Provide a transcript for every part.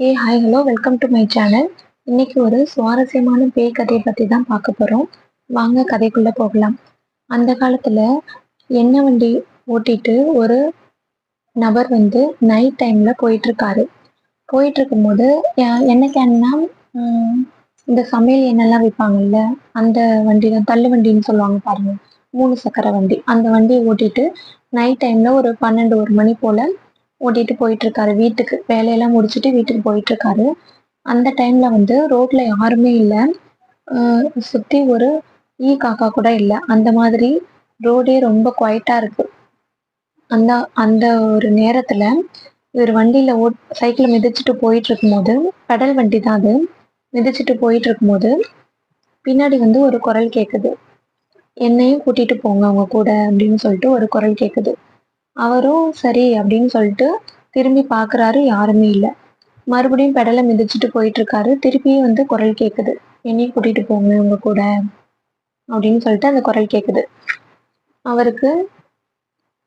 A hi hello welcome to my channel இன்னைக்கு ஒரு சுவாரஸ்யமான பேய் கதையை பற்றி தான் பார்க்க போகிறோம் வாங்க கதைக்குள்ளே போகலாம். அந்த காலத்தில் எண்ணெய் வண்டி ஓட்டிட்டு ஒரு நபர் வந்து நைட் டைமில் போயிட்டுருக்காரு. போயிட்டு இருக்கும்போது அஹ், கேன்னா இந்த சமையல் எண்ணெய்லாம் விற்பாங்கல்ல அந்த வண்டி தான் தள்ளு வண்டின்னு சொல்லுவாங்க பாருங்க மூணு சக்கர வண்டி. அந்த வண்டியை ஓட்டிட்டு நைட் டைமில் ஒரு பன்னெண்டு ஒரு மணி போல் ஓட்டிட்டு போயிட்டு இருக்காரு வீட்டுக்கு வேலையெல்லாம் முடிச்சுட்டு வீட்டுக்கு போயிட்டு இருக்காரு அந்த டைம்ல வந்து ரோட்ல யாருமே இல்லை. சுத்தி ஒரு ஈ காக்கா கூட இல்லை. அந்த மாதிரி ரோடே ரொம்ப குவைட்டா இருக்கு. அந்த அந்த ஒரு நேரத்துல இவர் வண்டியில ஓ சைக்கிளை மிதிச்சுட்டு போயிட்டு இருக்கும்போது கடல் வண்டி தான் அது. மிதிச்சுட்டு போயிட்டு இருக்கும்போது பின்னாடி வந்து ஒரு குரல் கேட்குது என்னையும் கூட்டிட்டு போங்க அவங்க கூட அப்படின்னு சொல்லிட்டு ஒரு குரல் கேட்குது அவரும் சரி அப்படின்னு சொல்லிட்டு திரும்பி பார்க்குறாரு யாருமே இல்லை. மறுபடியும் பெடலை மிதிச்சுட்டு போயிட்டுருக்காரு. திருப்பியும் வந்து குரல் கேட்குது என்னையும் கூட்டிகிட்டு போங்க உங்க கூட அப்படின்னு சொல்லிட்டு அந்த குரல் கேட்குது அவருக்கு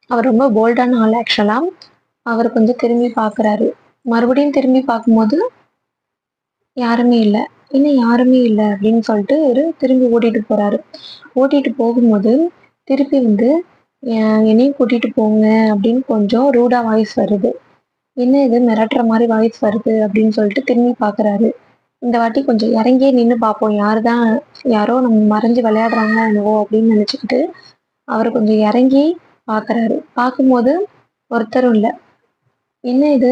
அவர் ரொம்ப போல்டான ஆள் ஆக்சுவலாக அவர் கொஞ்சம் திரும்பி பார்க்கறாரு மறுபடியும் திரும்பி பார்க்கும்போது யாருமே இல்லை. இன்னும் யாருமே இல்லை அப்படின்னு சொல்லிட்டு இவரு திரும்பி ஓட்டிகிட்டு போகிறாரு ஓட்டிகிட்டு போகும்போது திருப்பி வந்து என்னையும் கூட்டிட்டு போங்க அப்படின்னு கொஞ்சம் ரூடா வாய்ஸ் வருது. என்ன இது மிரட்டுற மாதிரி வாய்ஸ் வருது அப்படின்னு சொல்லிட்டு திரும்பி பார்க்கறாரு இந்த வாட்டி கொஞ்சம் இறங்கியே நின்று பார்ப்போம். யாருதான் யாரோ நம்ம மறைஞ்சு விளையாடுறாங்க என்னவோ அப்படின்னு நினச்சிக்கிட்டு அவர் கொஞ்சம் இறங்கி பார்க்குறாரு பார்க்கும்போது ஒருத்தரும் இல்லை. என்ன இது?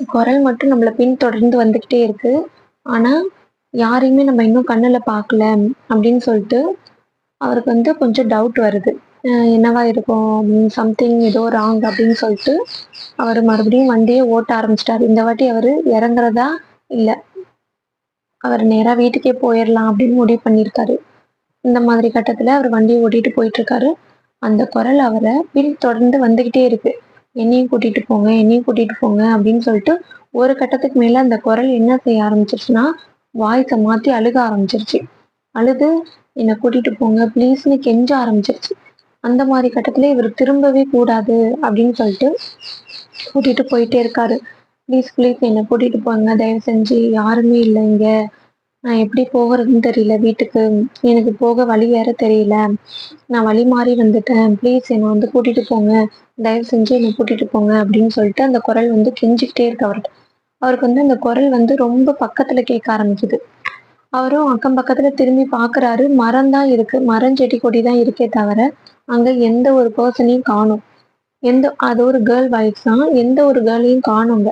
குரல் மட்டும் நம்மளை பின்தொடர்ந்து வந்துக்கிட்டே இருக்கு. ஆனால் யாரையுமே நம்ம இன்னும் கண்ணில் பார்க்கல அப்படின்னு சொல்லிட்டு அவருக்கு வந்து கொஞ்சம் டவுட் வருது. என்னவா இருக்கும்? சம்திங் ஏதோ ராங் அப்படின்னு சொல்லிட்டு அவர் மறுபடியும் வண்டியை ஓட்ட ஆரம்பிச்சிட்டாரு. இந்த வாட்டி அவர் இறங்குறதா இல்லை. அவர் நேரா வீட்டுக்கே போயிடலாம் அப்படின்னு முடிவு பண்ணியிருக்காரு. இந்த மாதிரி கட்டத்துல அவர் வண்டியை ஓட்டிட்டு போயிட்டு இருக்காரு அந்த குரல் அவரை பின் தொடர்ந்து வந்துகிட்டே இருக்கு. என்னையும் கூட்டிட்டு போங்க என்னையும் கூட்டிட்டு போங்க அப்படின்னு சொல்லிட்டு ஒரு கட்டத்துக்கு மேல அந்த குரல் என்ன செய்ய ஆரம்பிச்சிருச்சுன்னா வாய்ஸை மாத்தி அழுக ஆரம்பிச்சிருச்சு. அழுது என்னை கூட்டிட்டு போங்க ப்ளீஸ்னு கெஞ்ச ஆரம்பிச்சிருச்சு. அந்த மாதிரி கட்டத்துல இவர் திரும்பவே கூடாது அப்படின்னு சொல்லிட்டு கூட்டிட்டு போயிட்டே இருக்காரு. ப்ளீஸ் ப்ளீஸ் என்னை கூட்டிட்டு போங்க. தயவு செஞ்சு யாருமே இல்லை இங்க. நான் எப்படி போகிறதுன்னு தெரியல. வீட்டுக்கு எனக்கு போக வழி வேற தெரியல. நான் வழி மாறி வந்துட்டேன். ப்ளீஸ் என்னை வந்து கூட்டிட்டு போங்க. தயவு செஞ்சு என்னை கூட்டிட்டு போங்க அப்படின்னு சொல்லிட்டு அந்த குரல் வந்து கெஞ்சிக்கிட்டே இருக்கு அவர்கிட்ட. அவருக்கு வந்து அந்த குரல் வந்து ரொம்ப பக்கத்துல கேட்க ஆரம்பிக்குது. அவரும் அக்கம் பக்கத்துல திரும்பி பார்க்கறாரு மரம் தான் இருக்கு. மரம் செடி கொடி தான் இருக்கே தவிர அங்க எந்த ஒரு பர்சனையும் காணும். எந்த அது ஒரு கேர்ள் வைஃப் தான். எந்த ஒரு கேர்ளையும் காணுங்க.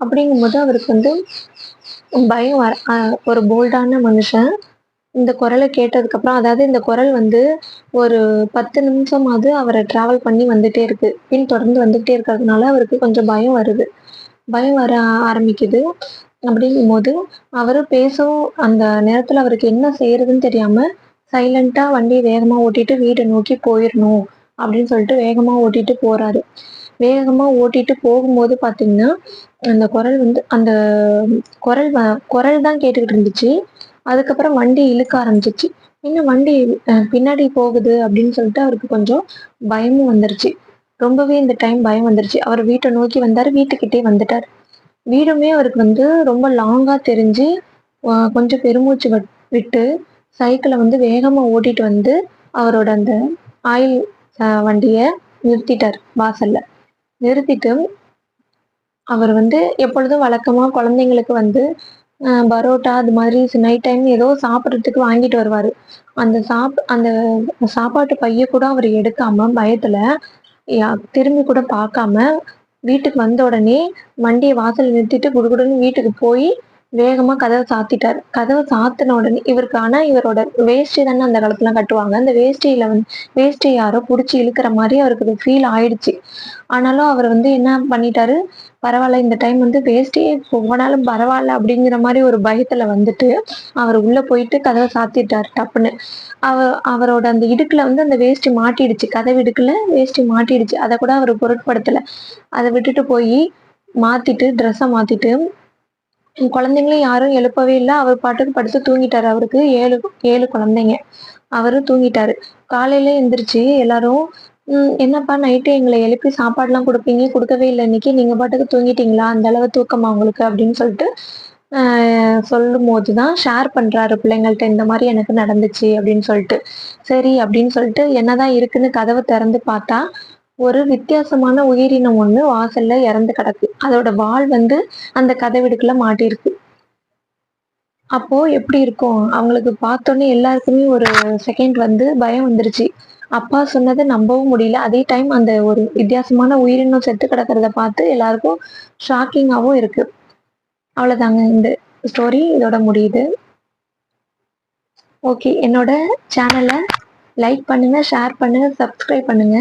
அப்படிங்கும்போது அவருக்கு வந்து பயம் வர அஹ் ஒரு போல்டான மனுஷன். இந்த குரலை கேட்டதுக்கு அப்புறம் அதாவது இந்த குரல் வந்து ஒரு பத்து நிமிஷமாவது அவரை டிராவல் பண்ணி வந்துட்டே இருக்கு. பின் தொடர்ந்து வந்துகிட்டே இருக்கிறதுனால அவருக்கு கொஞ்சம் பயம் வருது. பயம் வர ஆரம்பிக்குது. அப்படிங்கும்போது அவர் பேசவும் அந்த நேரத்தில் அவருக்கு என்ன செய்யறதுன்னு தெரியாம சைலண்டா வண்டியை வேகமா ஓட்டிட்டு வீட்டை நோக்கி போயிடணும் அப்படின்னு சொல்லிட்டு வேகமா ஓட்டிட்டு போறாரு. வேகமா ஓட்டிட்டு போகும்போது பாத்தீங்கன்னா அந்த குரல் வந்து அந்த குரல் வ- குரல் தான் கேட்டுக்கிட்டு இருந்துச்சு. அதுக்கப்புறம் வண்டி இழுக்க ஆரம்பிச்சிச்சு. இன்னும் வண்டி பின்னாடி போகுது அப்படின்னு சொல்லிட்டு அவருக்கு கொஞ்சம் பயமும் வந்துருச்சு. ரொம்பவே இந்த டைம் பயம் வந்துருச்சு. அவர் வீட்டை நோக்கி வந்தாரு வீட்டுக்கிட்டே வந்துட்டார். வீடுமே அவருக்கு வந்து ரொம்ப லாங்கா தெரிஞ்சு கொஞ்சம் பெருமூச்சு விட்- விட்டு சைக்கிளை வந்து வேகமா ஓட்டிட்டு வந்து அவரோட அந்த ஆயில் வண்டியை நிறுத்திட்டார் வாசல்ல. நிறுத்திட்டு அவர் வந்து எப்பொழுதும் வழக்கமா குழந்தைங்களுக்கு வந்து பரோட்டா அது மாதிரி நைட் டைம் ஏதோ சாப்பிட்றதுக்கு வாங்கிட்டு வருவாரு. அந்த சாப் அந்த சாப்பாட்டு பைய கூட அவர் எடுக்காம பயத்துல திரும்பி கூட பார்க்காம வீட்டுக்கு வந்த உடனே வண்டியை வாசல் நிறுத்திட்டு குடுகுடுன்னு வீட்டுக்கு போய் வேகமா கதவை சாத்திட்டாரு. கதவை சாத்தின உடனே இவருக்கு ஆனா இவரோட வேஷ்டி தானே அந்த காலத்துல கட்டுவாங்க. அந்த வேஷ்டியில வந்து வேஷ்டி யாரோ புடிச்சு இழுக்கிற மாதிரி அவருக்கு ஃபீல் ஆயிடுச்சு. ஆனாலும் அவர் வந்து என்ன பண்ணிட்டாரு? பரவாயில்ல இந்த டைம் வந்து வேஷ்டியே போனாலும் பரவாயில்ல அப்படிங்கிற மாதிரி ஒரு பயத்துல வந்துட்டு அவர் உள்ள போயிட்டு கதவை சாத்திட்டாரு டப்புன்னு. அவ அவரோட அந்த இடுக்குல வந்து அந்த வேஷ்டி மாட்டிடுச்சு. கதவு இடுக்குல வேஷ்டி மாட்டிடுச்சு. அதை கூட அவர் பொருட்படுத்தல. அதை விட்டுட்டு போய் மாத்திட்டு ட்ரெஸ்ஸை மாத்திட்டு குழந்தைங்களும் யாரும் எழுப்பவே இல்லை. அவர் பாட்டுக்கு படுத்து தூங்கிட்டாரு. அவருக்கு ஏழு ஏழு குழந்தைங்க. அவரு தூங்கிட்டாரு. காலையில எந்திரிச்சு எல்லாரும் என்னப்பா நைட்டு எங்களை எழுப்பி சாப்பாடுலாம் கொடுப்பீங்க? கொடுக்கவே இல்லை. இன்னைக்கு நீங்கள் பாட்டுக்கு தூங்கிட்டீங்களா? அந்த அளவு தூக்கமா உங்களுக்கு? அப்படின்னு சொல்லிட்டு சொல்லும் போது தான் ஷேர் பண்ணுறாரு பிள்ளைங்கள்ட்ட இந்த மாதிரி எனக்கு நடந்துச்சு அப்படின்னு சொல்லிட்டு. சரி அப்படின்னு சொல்லிட்டு என்னதான் இருக்குன்னு கதவை திறந்து பார்த்தா ஒரு வித்தியாசமான உயிரினம் ஒன்று வாசல்ல இறந்து கிடக்கு. அதோட வால் வந்து அந்த கதவிடுக்குள்ள மாட்டிருக்கு. அப்போ எப்படி இருக்கும்? அவங்களுக்கு பார்த்தோன்னே எல்லாருக்குமே ஒரு செகண்ட் வந்து பயம் வந்துருச்சு. அப்பா சொன்னதை நம்பவும் முடியல. அதே டைம் அந்த ஒரு வித்தியாசமான உயிரினம் செத்து கிடக்கிறத பார்த்து எல்லாருக்கும் ஷாக்கிங்காகவும் இருக்கு. அவ்வளோதாங்க இந்த ஸ்டோரி இதோட முடியுது. ஓகே என்னோட சேனலை லைக் பண்ணுங்க ஷேர் பண்ணுங்க சப்ஸ்கிரைப் பண்ணுங்க.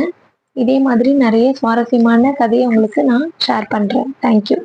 இதே மாதிரி நிறைய சுவாரஸ்யமான கதையை உங்களுக்கு நான் ஷேர் பண்ணுறேன் தேங்க்யூ